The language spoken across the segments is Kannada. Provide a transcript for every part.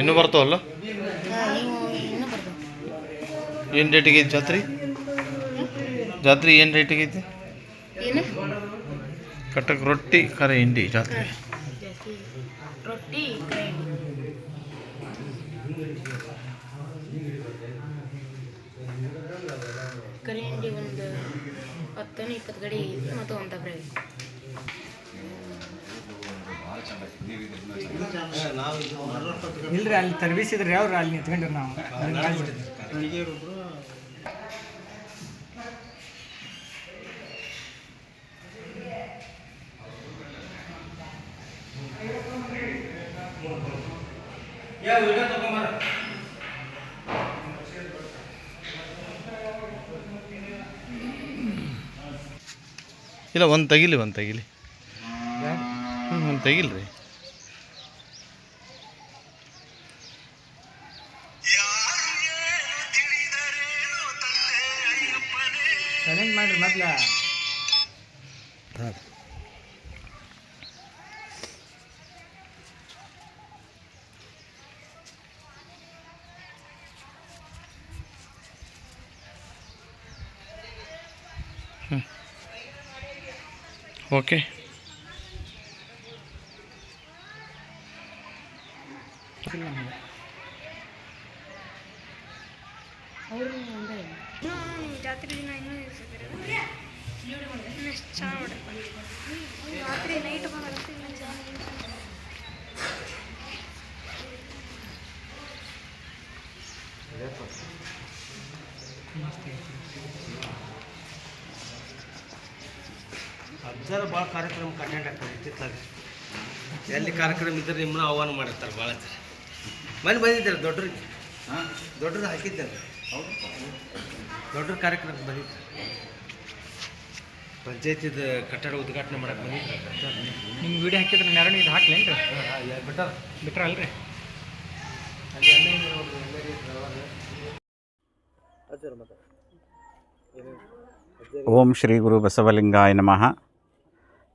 ಇನ್ನೂ ಬರ್ತಾವಲ್ಲ? ಏನು ರೇಟಿಗೆ ಐತಿ ಜಾತ್ರೆ? ಜಾತ್ರೆ ಏನು ರೇಟಿಗೆ ಐತಿ? ಕಟ್ಟಕ್ಕೆ ರೊಟ್ಟಿ ಕರೆ ಹಿಂಡಿ ಜಾತ್ರೆ. ಕರೆ ಹಿಂಡಿ. ಒಂದು ಹತ್ತನೇ ಇಪ್ಪತ್ತು ಗಡಿ ಮತ್ತು ಒಂದು ಇಲ್ರಿ ಅಲ್ಲಿ ತರ್ಬಿಸಿದ್ರಿ ಅವ್ರು ಅಲ್ಲಿ ನಿಂತ್ಕೊಂಡ್ರಿ ನಾವು? ಇಲ್ಲ ಒಂದು ತೆಗಿಲಿ ಒಂದು ತೆಗಿಲಿ. ಹ್ಞೂ ಒಂದು ತೆಗಿಲ್ರಿ. ಸೈಲೆಂಟ್ ಮಾಡ್ರಿ ಮೊದ್ಲ ಓಕೆ ಅವರು ಒಂದೇ ಜಾತ್ರೆ ದಿನ ಇನ್ನೂ ಇರ್ಸಿದ್ರೆ ಇನ್ನಷ್ಟು ಚೆನ್ನಾಗಿ ರಾತ್ರಿ ನೈಟ್ ಅಜ್ಜರ ಭಾಳ ಕಾರ್ಯಕ್ರಮ ಅಟೆಂಡ್ ಆಗ್ತಾರೆ ಇತ್ತಿತ್ತಾಗ ಎಲ್ಲಿ ಕಾರ್ಯಕ್ರಮ ಇದ್ರೆ ನಿಮ್ಮನ್ನ ಆಹ್ವಾನ ಮಾಡಿರ್ತಾರೆ ಭಾಳ ಜನ. ಮನೆ ಬಂದಿದ್ದಾರೆ ದೊಡ್ಡರಿಗೆ ಹಾಂ. ದೊಡ್ಡದು ಹಾಕಿದ್ದಾರೆ. ದೊಡ್ಡ ಕಾರ್ಯಕ್ರಮಕ್ಕೆ ಬಂದಿದ್ದಾರೆ ಪಂಚಾಯತಿದ ಕಟ್ಟಡ ಉದ್ಘಾಟನೆ ಮಾಡಕ್ಕೆ ಬಂದಿದ್ದಾರೆ ನಿಮ್ಮ ವಿಡಿಯೋ ಹಾಕಿದ್ರೆ ನೆರಳು ಇದು ಹಾಕ್ಲೇನ್ರಿ ಬಿಟ್ಟಾರ? ಬಿಟ್ರ ಅಲ್ರಿ. ಓಂ ಶ್ರೀ ಗುರು ಬಸವಲಿಂಗಾಯ ನಮಃ.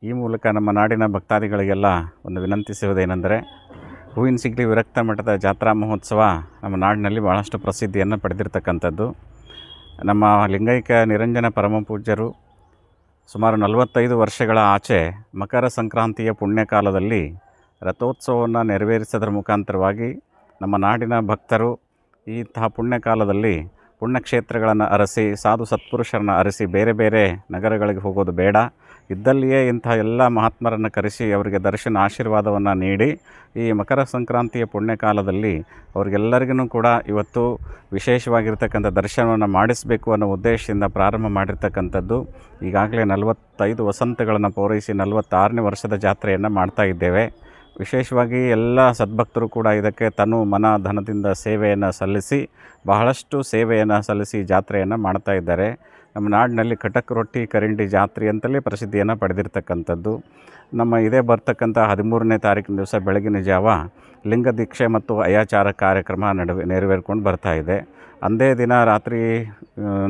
ಈ ಮೂಲಕ ನಮ್ಮ ನಾಡಿನ ಭಕ್ತಾದಿಗಳಿಗೆಲ್ಲ ಒಂದು ವಿನಂತಿಸುವುದೇನೆಂದರೆ ಹೂವಿನ ಸಿಗ್ಲಿ ವಿರಕ್ತ ಮಠದ ಜಾತ್ರಾ ಮಹೋತ್ಸವ ನಮ್ಮ ನಾಡಿನಲ್ಲಿ ಭಾಳಷ್ಟು ಪ್ರಸಿದ್ಧಿಯನ್ನು ಪಡೆದಿರತಕ್ಕಂಥದ್ದು. ನಮ್ಮ ಲಿಂಗೈಕ ನಿರಂಜನ ಪರಮಪೂಜ್ಯರು ಸುಮಾರು ನಲವತ್ತೈದು ವರ್ಷಗಳ ಆಚೆ ಮಕರ ಸಂಕ್ರಾಂತಿಯ ಪುಣ್ಯಕಾಲದಲ್ಲಿ ರಥೋತ್ಸವವನ್ನು ನೆರವೇರಿಸೋದ್ರ ಮುಖಾಂತರವಾಗಿ ನಮ್ಮ ನಾಡಿನ ಭಕ್ತರು ಇಂತಹ ಪುಣ್ಯಕಾಲದಲ್ಲಿ ಪುಣ್ಯಕ್ಷೇತ್ರಗಳನ್ನು ಅರಸಿ, ಸಾಧು ಸತ್ಪುರುಷರನ್ನು ಅರಸಿ, ಬೇರೆ ಬೇರೆ ನಗರಗಳಿಗೆ ಹೋಗೋದು ಬೇಡ. ಇದ್ದಲ್ಲಿಯೇ ಇಂಥ ಎಲ್ಲ ಮಹಾತ್ಮರನ್ನು ಕರೆಸಿ ಅವರಿಗೆ ದರ್ಶನ ಆಶೀರ್ವಾದವನ್ನು ನೀಡಿ, ಈ ಮಕರ ಸಂಕ್ರಾಂತಿಯ ಪುಣ್ಯಕಾಲದಲ್ಲಿ ಅವ್ರಿಗೆಲ್ಲರಿಗೂ ಕೂಡ ಇವತ್ತು ವಿಶೇಷವಾಗಿರ್ತಕ್ಕಂಥ ದರ್ಶನವನ್ನು ಮಾಡಿಸಬೇಕು ಅನ್ನೋ ಉದ್ದೇಶದಿಂದ ಪ್ರಾರಂಭ ಮಾಡಿರ್ತಕ್ಕಂಥದ್ದು. ಈಗಾಗಲೇ ನಲವತ್ತೈದು ವಸಂತಗಳನ್ನು ಪೂರೈಸಿ ನಲವತ್ತಾರನೇ ವರ್ಷದ ಜಾತ್ರೆಯನ್ನು ಮಾಡ್ತಾ ಇದ್ದೇವೆ. ವಿಶೇಷವಾಗಿ ಎಲ್ಲ ಸದ್ಭಕ್ತರು ಕೂಡ ಇದಕ್ಕೆ ತನು ಮನ ಧನದಿಂದ ಸೇವೆಯನ್ನು ಸಲ್ಲಿಸಿ, ಬಹಳಷ್ಟು ಸೇವೆಯನ್ನು ಸಲ್ಲಿಸಿ ಜಾತ್ರೆಯನ್ನು ಮಾಡ್ತಾ ಇದ್ದಾರೆ. ನಮ್ಮ ನಾಡಿನಲ್ಲಿ ಕಟಕ್ ರೊಟ್ಟಿ ಕರಿಂಡಿ ಜಾತ್ರೆ ಅಂತಲೇ ಪ್ರಸಿದ್ಧಿಯನ್ನು ಪಡೆದಿರ್ತಕ್ಕಂಥದ್ದು. ನಮ್ಮ ಇದೇ ಬರ್ತಕ್ಕಂಥ ಹದಿಮೂರನೇ ತಾರೀಕಿನ ದಿವಸ ಬೆಳಗಿನ ಜಾವ ಲಿಂಗ ದೀಕ್ಷೆ ಮತ್ತು ಅಯಾಚಾರ ಕಾರ್ಯಕ್ರಮ ನಡುವೆ ನೆರವೇರ್ಕೊಂಡು ಬರ್ತಾ ಇದೆ. ಅಂದೇ ದಿನ ರಾತ್ರಿ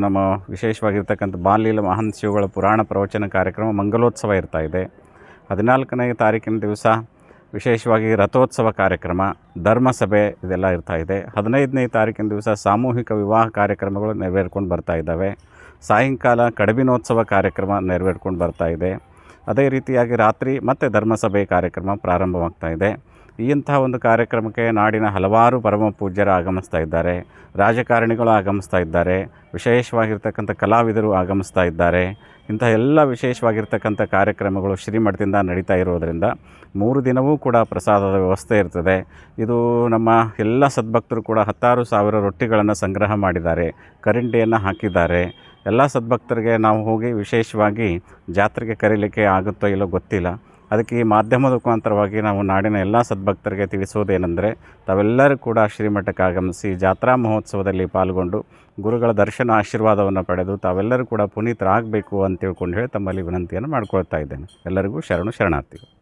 ನಮ್ಮ ವಿಶೇಷವಾಗಿರ್ತಕ್ಕಂಥ ಬಾಲೀಲ ಮಹಾನ್ ಶಿವಗಳ ಪುರಾಣ ಪ್ರವಚನ ಕಾರ್ಯಕ್ರಮ ಮಂಗಲೋತ್ಸವ ಇರ್ತಾ ಇದೆ. ಹದಿನಾಲ್ಕನೇ ತಾರೀಕಿನ ದಿವಸ ವಿಶೇಷವಾಗಿ ರಥೋತ್ಸವ ಕಾರ್ಯಕ್ರಮ, ಧರ್ಮಸಭೆ ಇದೆಲ್ಲ ಇರ್ತಾ ಇದೆ. ಹದಿನೈದನೇ ತಾರೀಕಿನ ದಿವಸ ಸಾಮೂಹಿಕ ವಿವಾಹ ಕಾರ್ಯಕ್ರಮಗಳು ನೆರವೇರ್ಕೊಂಡು ಬರ್ತಾ ಇದ್ದಾವೆ. ಸಾಯಂಕಾಲ ಕಡಬಿನೋತ್ಸವ ಕಾರ್ಯಕ್ರಮ ನೆರವೇರ್ಕೊಂಡು ಬರ್ತಾ ಇದೆ. ಅದೇ ರೀತಿಯಾಗಿ ರಾತ್ರಿ ಮತ್ತು ಧರ್ಮಸಭೆ ಕಾರ್ಯಕ್ರಮ ಪ್ರಾರಂಭವಾಗ್ತಾ ಇದೆ. ಇಂತಹ ಒಂದು ಕಾರ್ಯಕ್ರಮಕ್ಕೆ ನಾಡಿನ ಹಲವಾರು ಪರಮ ಪೂಜ್ಯರು ಆಗಮಿಸ್ತಾ ಇದ್ದಾರೆ, ರಾಜಕಾರಣಿಗಳು ಆಗಮಿಸ್ತಾ ಇದ್ದಾರೆ, ವಿಶೇಷವಾಗಿರ್ತಕ್ಕಂಥ ಕಲಾವಿದರು ಆಗಮಿಸ್ತಾ ಇದ್ದಾರೆ. ಇಂಥ ಎಲ್ಲ ವಿಶೇಷವಾಗಿರ್ತಕ್ಕಂಥ ಕಾರ್ಯಕ್ರಮಗಳು ಶ್ರೀಮಠದಿಂದ ನಡೀತಾ ಇರೋದರಿಂದ ಮೂರು ದಿನವೂ ಕೂಡ ಪ್ರಸಾದದ ವ್ಯವಸ್ಥೆ ಇರ್ತದೆ. ಇದು ನಮ್ಮ ಎಲ್ಲ ಸದ್ಭಕ್ತರು ಕೂಡ ಹತ್ತಾರು ಸಾವಿರ ರೊಟ್ಟಿಗಳನ್ನು ಸಂಗ್ರಹ ಮಾಡಿದ್ದಾರೆ, ಕರಿಂಡಿಯನ್ನು ಹಾಕಿದ್ದಾರೆ. ಎಲ್ಲ ಸದ್ಭಕ್ತರಿಗೆ ನಾವು ಹೋಗಿ ವಿಶೇಷವಾಗಿ ಜಾತ್ರೆಗೆ ಕರೀಲಿಕ್ಕೆ ಆಗುತ್ತೋ ಇಲ್ಲೋ ಗೊತ್ತಿಲ್ಲ. ಅದಕ್ಕೆ ಈ ಮಾಧ್ಯಮದ ಮುಖಾಂತರವಾಗಿ ನಾವು ನಾಡಿನ ಎಲ್ಲ ಸದ್ಭಕ್ತರಿಗೆ ತಿಳಿಸುವುದೇನೆಂದರೆ, ತಾವೆಲ್ಲರೂ ಕೂಡ ಶ್ರೀಮಠಕ್ಕೆ ಆಗಮಿಸಿ ಜಾತ್ರಾ ಮಹೋತ್ಸವದಲ್ಲಿ ಪಾಲ್ಗೊಂಡು ಗುರುಗಳ ದರ್ಶನ ಆಶೀರ್ವಾದವನ್ನು ಪಡೆದು ತಾವೆಲ್ಲರೂ ಕೂಡ ಪುನೀತರಾಗಬೇಕು ಅಂತ ತಿಳ್ಕೊಂಡು ಹೇಳಿ ತಮ್ಮಲ್ಲಿ ವಿನಂತಿಯನ್ನು ಮಾಡ್ಕೊಳ್ತಾ ಇದ್ದೇನೆ. ಎಲ್ಲರಿಗೂ ಶರಣು ಶರಣಾರ್ಥಿಗಳು.